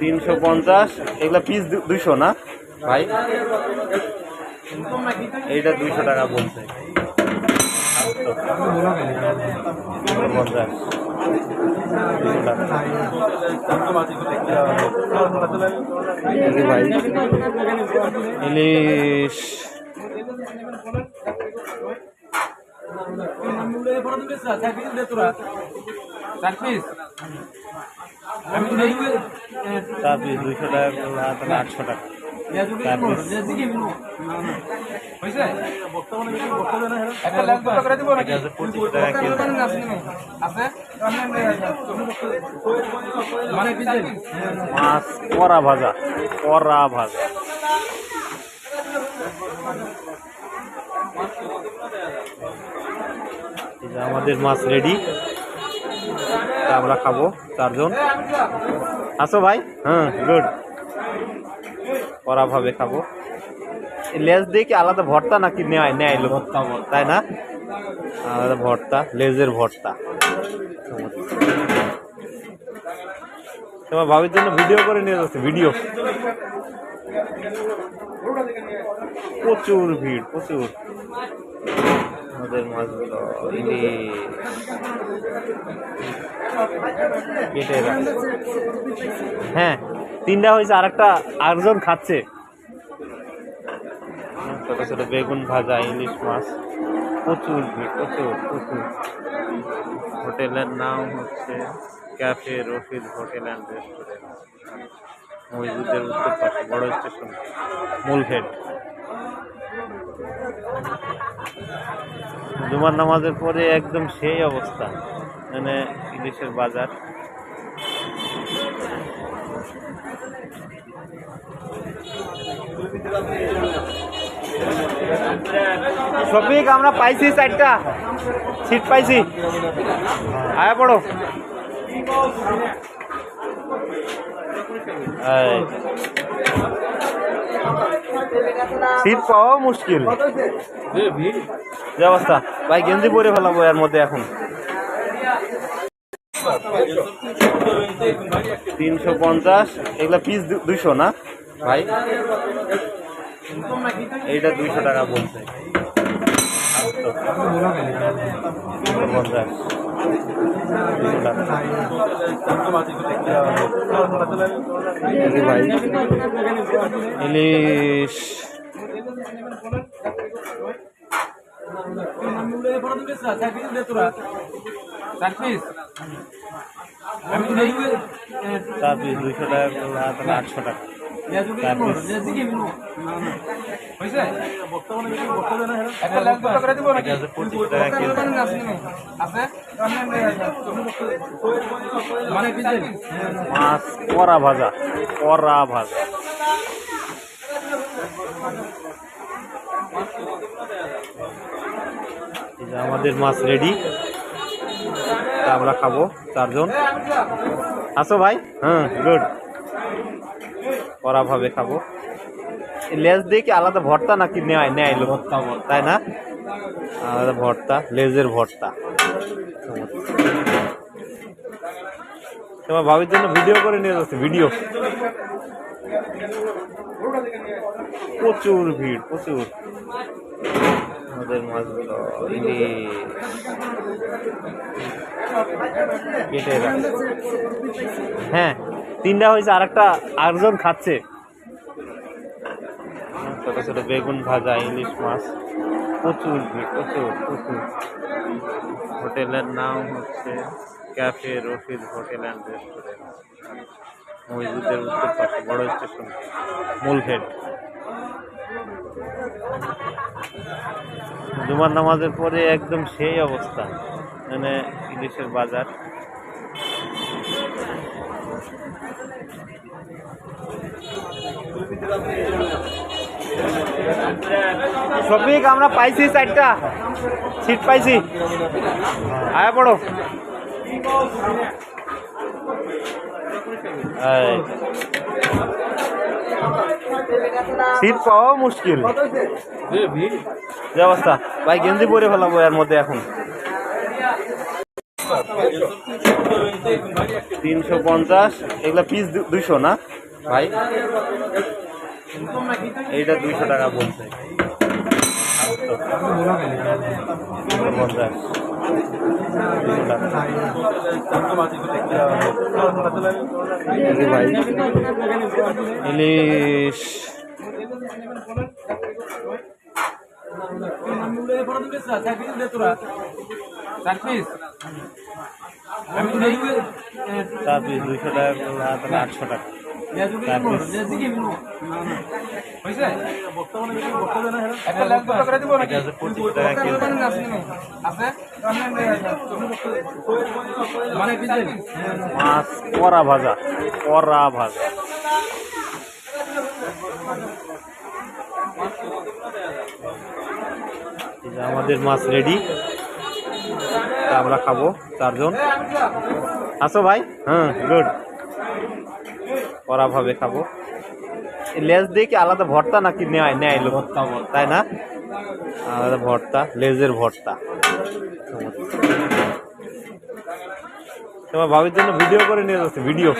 তিনশো পঞ্চাশ, এগুলা পিস দুইশো না? ভাই, এইটা দুইশো টাকা বলছে। পঞ্চাশ, দুইশো টাকা। এই যে ইলিশ চার পিস দুইশো টাকা তাহলে আটশো টাকা। চার মাছ করা ভাজা করা ভাজা। আমাদের মাছ রেডি আমরা খাব, চারজন। আসো ভাই। হ্যাঁ গুড করা ভাবে খাব। লেজ দিয়ে কি আলাদা ভর্তা নাকি নেয় নেয় লোক? তাই না? আলাদা ভর্তা লেজের ভর্তা। তোমার ভাবির জন্য ভিডিও করে নিয়ে যাচ্ছে ভিডিও প্রচুর ভিড় প্রচুর। আমাদের মাছগুলো কেটে হ্যাঁ তিনটা হয়েছে আর একটা আরেকজন খাচ্ছে। ছোট ছোট বেগুন ভাজা, ইলিশ মাছ। প্রচুর প্রচুর প্রচুর হোটেলের নাম হচ্ছে cafe Rashid hotel and restaurant. মসজিদের উত্তর পাশে, বড় স্টেশন মূল হেড জুমার নামাজের পরে একদম সেই অবস্থা মানে ইলিশের বাজার। শফিক আমরা পাইছি চারটা। সিট পাইছি। আয়া পড়ো। এই। সিট পাওয়া মুশকিল। যে অবস্থা। ভাই, গেঞ্জি পরে ফেলাবো এর মধ্যে এখন। তিনশো পঞ্চাশ। এগুলা পিস দুইশো না? ভাই, এইটা দুইশো টাকা বলছে। পঞ্চাশ। ভাই ইলিশ চার দুইশো টাকা আটশো টাকা চার মাছ করা ভাজা করা ভাজা। আমাদের মাছ রেডি আমরা খাব চারজন। আসো ভাই। হ্যাঁ গুড করা ভাবে খাব। লেজ দিয়ে কি আলাদা ভর্তা নাকি নেয় নেয় তাই না? আলাদা ভর্তা, লেজের ভর্তা। তোমার ভাবির জন্য ভিডিও করে নিয়ে যাচ্ছে ভিডিও প্রচুর ভিড়, প্রচুর। আমাদের মাছগুলো হ্যাঁ তিনটা হয়েছে আর একটা আরেকজন খাচ্ছে। ছোট ছোট বেগুন ভাজা, ইলিশ মাছ। প্রচুর ভিড়, প্রচুর প্রচুর। হোটেলের নাম হচ্ছে cafe Rashid hotel and restaurant মসজিদের উত্তর পাশে বড় স্টেশন। মূল হেড জুমার নামাজের পরে একদম সেই অবস্থা। মানে ইলিশের বাজার। শফিক আমরা পাইছি চারটা সিট পাইছি। আয়া পড়ো। সিট পাওয়া মুশকিল। অবস্থা। ভাই, গেঞ্জি পরে ফেলাবো এর মধ্যে এখন। তিনশো পঞ্চাশ, এগুলা পিস দুইশো না? ভাই। এইটা দুইশো টাকা বলছে। ইলিশ। চার পিস দুইশো টাকা আটশো টাকা। কেজি মাছ করা ভাজা করা ভাজা। আমাদের মাছ রেডি আমরা খাব চারজন। আসো ভাই? হ্যাঁ গুড করা ভাবে খাব। লেজ দিয়ে কি আলাদা ভর্তা নাকি নেয় নেয় লোক? তাই না? আলাদা ভর্তা, লেজের ভর্তা। তোমার ভাবির জন্য ভিডিও করে নিয়ে যাচ্ছে ভিডিও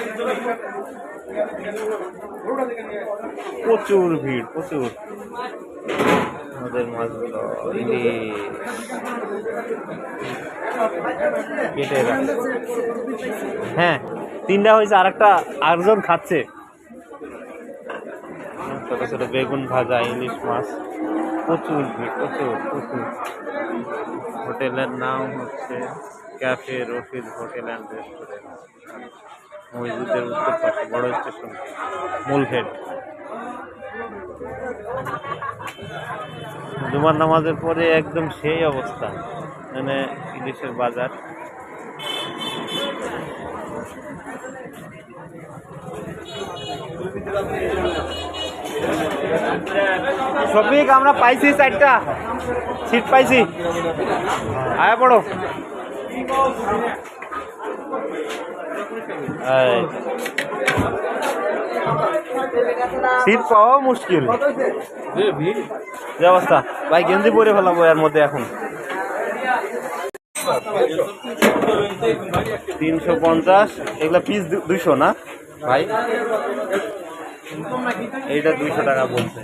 প্রচুর ভিড়, প্রচুর। আমাদের মাছগুলো কেটে হ্যাঁ তিনটা হয়েছে আর একটা আটজন খাচ্ছে। ছোট ছোট বেগুন ভাজা, ইলিশ মাছ। প্রচুর প্রচুর প্রচুর। হোটেলের নাম হচ্ছে cafe Rashid hotel and restaurant. মসজিদের উত্তর পাশে, বড় স্টেশন, মূল হেড। জুমার নামাজের পরে একদম সেই অবস্থা মানে ইলিশের বাজার। শফিক আমরা পাইছি চারটা সিট পাইছি। আয়া পড়ো। সিট পাওয়া মুশকিল। অবস্থা? ভাই, গেঞ্জি পরে ফেলাবো এর মধ্যে এখন। তিনশো পঞ্চাশ, এগুলা পিস দুইশো না? ভাই। এইটা দুইশো টাকা বলছে।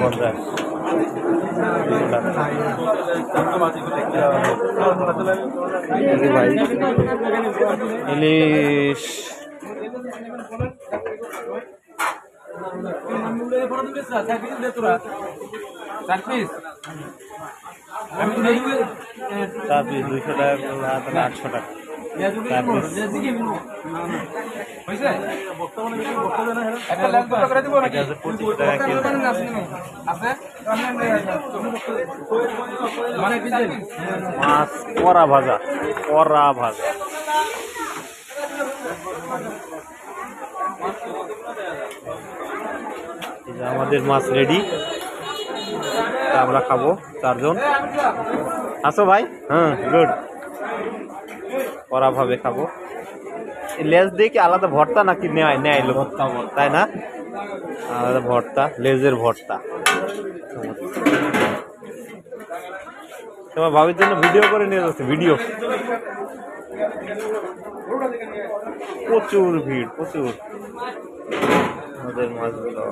পঞ্চাশ ভাই ইলিশ চার পিস দুইশো টাকা আটশো টাকা। চার পিস এটা হচ্ছে পঁচিশ টাকা কেজি মাছ করা ভাজা করা ভাজা এই যে আমাদের মাছ রেডি আমরা খাব চারজন আসো ভাই হ্যাঁ গুড করা ভাবে খাব। লেজ দিয়ে কি আলাদা ভর্তা নাকি নেয় নেয় লোক? তাই না? আলাদা ভর্তা লেজের ভর্তা। তোমার ভাবির জন্য ভিডিও করে নিয়ে যাচ্ছে ভিডিও প্রচুর ভিড় প্রচুর। আমাদের মাছগুলো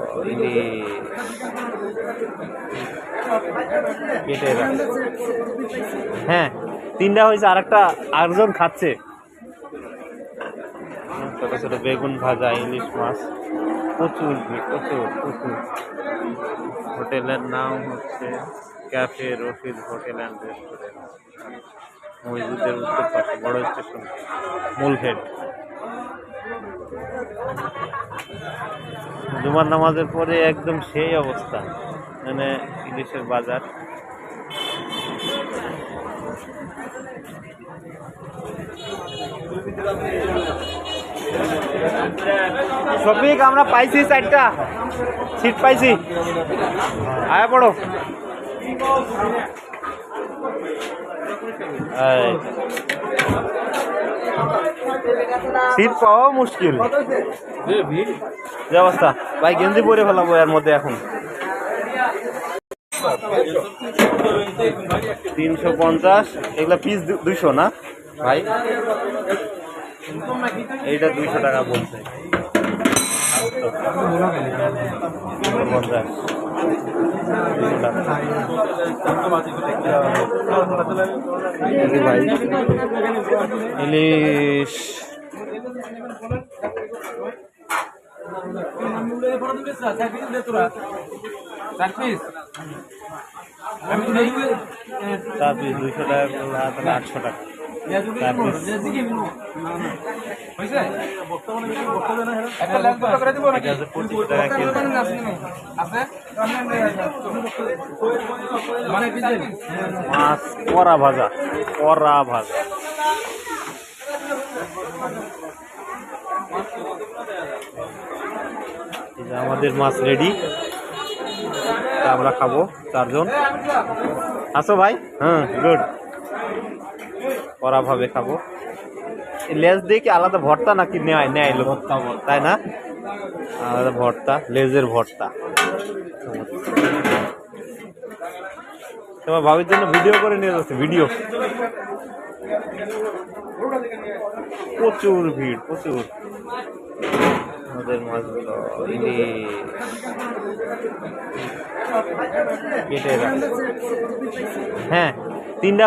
কেটে হ্যাঁ। তিনটা হয়েছে আর একটা আটজন খাচ্ছে। ছোট ছোট বেগুন ভাজা, ইলিশ মাছ। প্রচুর প্রচুর প্রচুর। হোটেলের নাম হচ্ছে cafe Rashid hotel and restaurant. মসজিদের উত্তর পাশে বড় স্টেশন হেড জুমার নামাজের পরে একদম সেই অবস্থা। মানে ইলিশের বাজার। শফিক, আমরা পাইছি চারটা সিট পাইছি। আয়া পড়ো। সিট পাওয়া মুশকিল। যে অবস্থা। ভাই, গেঞ্জি পরে ফেলাবো এর মধ্যে এখন। তিনশো পঞ্চাশ, এগুলা পিস দুইশো না? ভাই। এইটা দুইশো টাকা বলছে। ইলিশ। চার পিস দুইশো টাকা আটশো টাকা। মাছ করা ভাজা করা ভাজা আমাদের মাছ রেডি আমরা খাব, চারজন। আসো ভাই। হ্যাঁ গুড করা ভাবে খাব। লেজ দিয়ে কি আলাদা ভর্তা নাকি নেয়? নেয় লোক। তাই না? আলাদা ভর্তা লেজের ভর্তা। তোমার ভাবির জন্য ভিডিও করে নিয়ে যাচ্ছে ভিডিও প্রচুর ভিড় প্রচুর। আমাদের মাছগুলো কেটে হ্যাঁ তিনটা